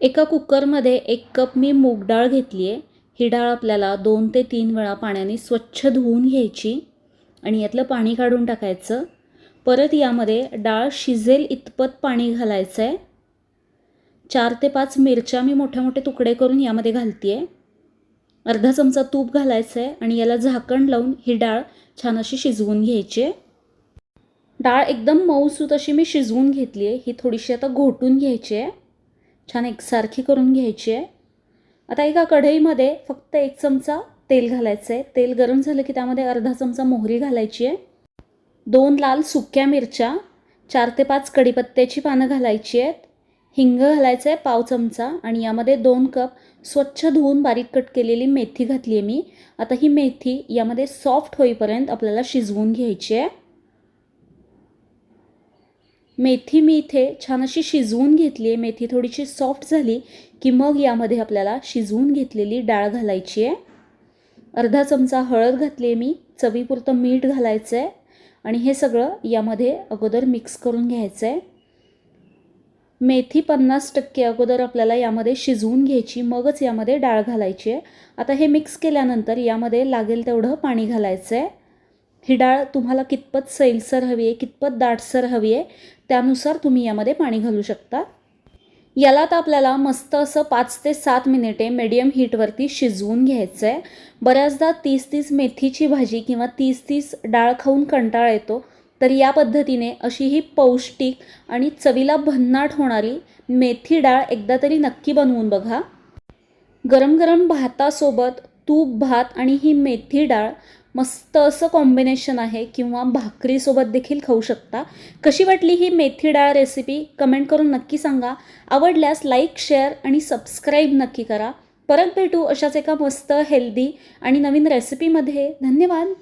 एका कुकरमध्ये एक कप मी मूग डाळ घेतली आहे ही डाळ आपल्याला दोन ते तीन वेळा पाण्याने स्वच्छ धुवून घ्यायची आणि यातलं पाणी काढून टाकायचं. परत यामध्ये डाळ शिजेल इतपत पाणी घालायचं आहे चार ते पाच मिरच्या मी मोठे मोठे तुकडे करून यामध्ये घालते आहे अर्धा चमचा तूप घालायचं आहे आणि याला झाकण लावून ही डाळ छान अशी शिजवून घ्यायची. आहे डाळ एकदम मऊसूत अशी मी शिजवून घेतली आहे ही थोडीशी आता घोटून घ्यायची आहे छान एकसारखी करून घ्यायची आहे. आता एका कढईमध्ये फक्त एक चमचा तेल घालायचं आहे. तेल गरम झालं की त्यामध्ये अर्धा चमचा मोहरी घालायची आहे. दोन लाल सुक्या मिरच्या चार ते पाच कढीपत्त्याची पानं घालायची आहेत. हिंग घालायचं आहे पाव चमचा आणि यामध्ये दोन कप स्वच्छ धुवून बारीक कट केलेली मेथी घातली आहे मी. आता ही मेथी यामध्ये सॉफ्ट होईपर्यंत आपल्याला शिजवून घ्यायची आहे. मेथी मी इथे छान अशी शिजवून घेतली आहे. मेथी थोडीशी सॉफ्ट झाली की मग यामध्ये आपल्याला शिजवून घेतलेली डाळ घालायची आहे. अर्धा चमचा हळद घातली आहे मी. चवीपुरतं मीठ घालायचं आहे आणि हे सगळं यामध्ये अगोदर मिक्स करून घ्यायचं आहे मेथी पन्नास टक्के अगोदर आपल्याला यामध्ये शिजवून घ्यायची. मगच यामध्ये डाळ घालायची आहे. आता हे मिक्स केल्यानंतर यामध्ये लागेल तेवढं पाणी घालायचं आहे ही डाळ तुम्हाला कितपत सैलसर हवी आहे कितपत दाटसर हवी आहे त्यानुसार तुम्ही यामध्ये पाणी घालू शकता. याला तर आपल्याला मस्त असं पाच ते सात मिनिटे मीडियम हीटवरती शिजवून घ्यायचं आहे बऱ्याचदा तीस तीस मेथीची भाजी किंवा तीस तीस डाळ खाऊन कंटाळा येतो तर या पद्धतीने अशी ही पौष्टिक आणि चवीला भन्नाट होणारी मेथी डाळ एकदा तरी नक्की बनवून बघा. गरम गरम भातासोबत तूप भात आणि ही मेथी डाळ मस्त असं कॉम्बिनेशन आहे किंवा भाकरीसोबत देखील खाऊ शकता. कशी वाटली ही मेथी डाळ रेसिपी कमेंट करून नक्की सांगा. आवडल्यास लाईक शेअर आणि सबस्क्राईब नक्की करा. परत भेटू अशाच एका मस्त हेल्दी आणि नवीन रेसिपीमध्ये धन्यवाद!